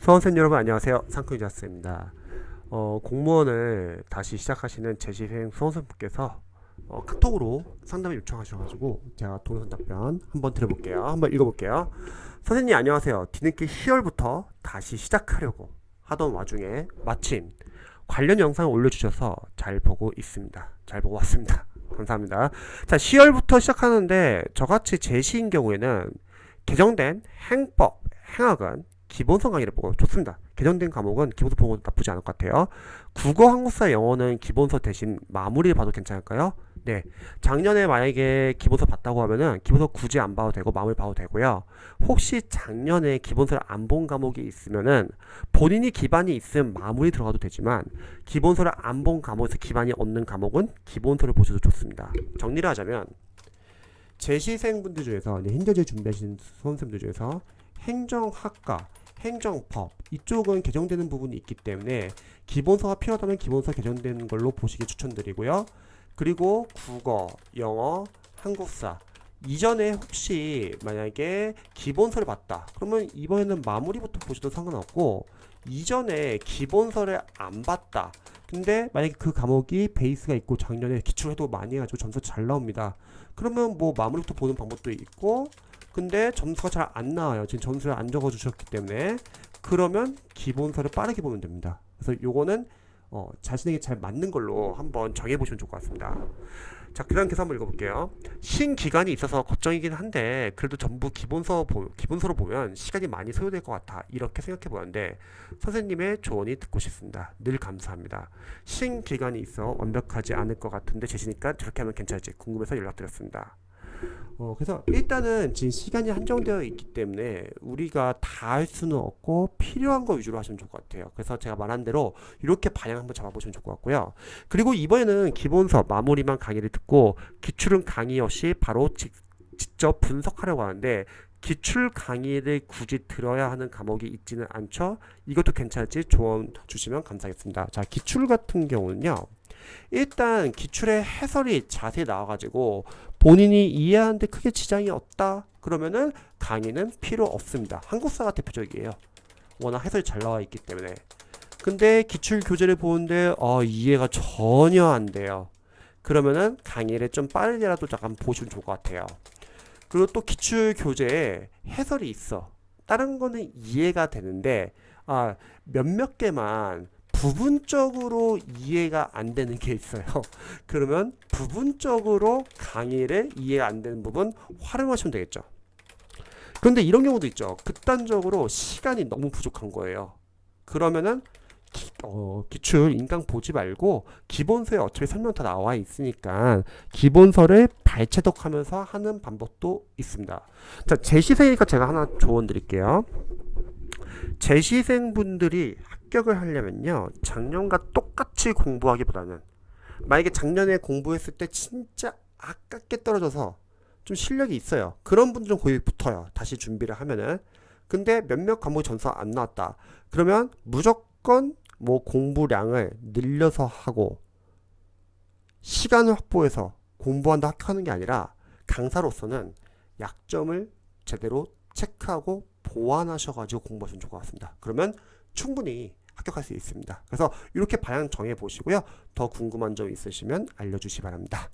수험생 여러분 안녕하세요. 상크유자스입니다. 어, 공무원을 다시 시작하시는 재시생 수험생분께서 어, 카톡으로 상담을 요청하셔가지고 제가 동영상 답변 한번 드려볼게요. 한번 읽어볼게요. 선생님 안녕하세요. 뒤늦게 10월부터 다시 시작하려고 하던 와중에 마침 관련 영상을 올려주셔서 잘 보고 있습니다. 잘 보고 왔습니다. 감사합니다. 자, 10월부터 시작하는데 저같이 재시인 경우에는 개정된 행법, 행학은 기본성 강의를 보고 좋습니다. 개정된 과목은 기본서 보고 나쁘지 않을 것 같아요. 국어, 한국사, 영어는 기본서 대신 마무리를 봐도 괜찮을까요? 네. 작년에 만약에 기본서 봤다고 하면은 기본서 굳이 안 봐도 되고 마무리 봐도 되고요. 혹시 작년에 기본서를 안 본 과목이 있으면은 본인이 기반이 있으면 마무리 들어가도 되지만 기본서를 안 본 과목에서 기반이 없는 과목은 기본서를 보셔도 좋습니다. 정리를 하자면 재시생분들 중에서 이제 힌저제 준비하시는 수험생들 중에서 행정학과, 행정법 이쪽은 개정되는 부분이 있기 때문에 기본서가 필요하다면 기본서 개정되는 걸로 보시기 추천드리고요. 그리고 국어, 영어, 한국사. 이전에 혹시 만약에 기본서를 봤다 그러면 이번에는 마무리부터 보셔도 상관없고 이전에 기본서를 안 봤다. 근데 만약에 그 과목이 베이스가 있고 작년에 기출해도 많이 해가지고 점수 잘 나옵니다. 그러면 뭐 마무리부터 보는 방법도 있고 근데 점수가 잘 안 나와요 지금 점수를 안 적어 주셨기 때문에 그러면 기본서를 빠르게 보면 됩니다 그래서 요거는 어, 자신에게 잘 맞는 걸로 한번 정해 보시면 좋을 것 같습니다 자, 그 다음 계산 한번 읽어볼게요. 신기간이 있어서 걱정이긴 한데, 그래도 전부 기본서, 보, 기본서로 보면 시간이 많이 소요될 것 같아. 이렇게 생각해 보는데, 선생님의 조언이 듣고 싶습니다. 늘 감사합니다. 신기간이 있어 완벽하지 않을 것 같은데, 제시니까 저렇게 하면 괜찮을지 궁금해서 연락드렸습니다. 어, 그래서 일단은 지금 시간이 한정되어 있기 때문에 우리가 다 할 수는 없고 필요한 거 위주로 하시면 좋을 것 같아요. 그래서 제가 말한 대로 이렇게 방향 한번 잡아보시면 좋을 것 같고요. 그리고 이번에는 기본서 마무리만 강의를 듣고 기출은 강의 없이 바로 직, 직접 분석하려고 하는데 기출 강의를 굳이 들어야 하는 과목이 있지는 않죠. 이것도 괜찮을지 조언 주시면 감사하겠습니다. 자, 기출 같은 경우는요. 일단 기출의 해설이 자세히 나와가지고 본인이 이해하는데 크게 지장이 없다. 그러면은 강의는 필요 없습니다. 한국사가 대표적이에요. 워낙 해설이 잘 나와 있기 때문에. 근데 기출 교재를 보는데 어, 이해가 전혀 안 돼요. 그러면은 강의를 좀 빠르게라도 잠깐 보시면 좋을 것 같아요. 그리고 또 기출 교재에 해설이 있어. 다른 거는 이해가 되는데 아 몇몇 개만 부분적으로 이해가 안 되는 게 있어요. 그러면 부분적으로 강의를 이해가 안 되는 부분 활용하시면 되겠죠. 그런데 이런 경우도 있죠. 극단적으로 시간이 너무 부족한 거예요. 그러면은 기, 어, 기출 인강 보지 말고 기본서에 어차피 설명 다 나와 있으니까 기본서를 발췌독하면서 하는 방법도 있습니다. 자, 제시생이니까 제가 하나 조언 드릴게요. 재시생분들이 합격을 하려면요 작년과 똑같이 공부하기보다는 만약에 작년에 공부했을 때 진짜 아깝게 떨어져서 좀 실력이 있어요. 그런 분들은 거의 붙어요. 다시 준비를 하면은. 근데 몇몇 과목이 점수 안 나왔다. 그러면 무조건 뭐 공부량을 늘려서 하고 시간을 확보해서 공부한다 합격하는 게 아니라 강사로서는 약점을 제대로 체크하고 보완하셔가지고 공부하시면 좋을 것 같습니다. 그러면 충분히 합격할 수 있습니다. 그래서 이렇게 방향 정해 보시고요. 더 궁금한 점 있으시면 알려주시 기 바랍니다.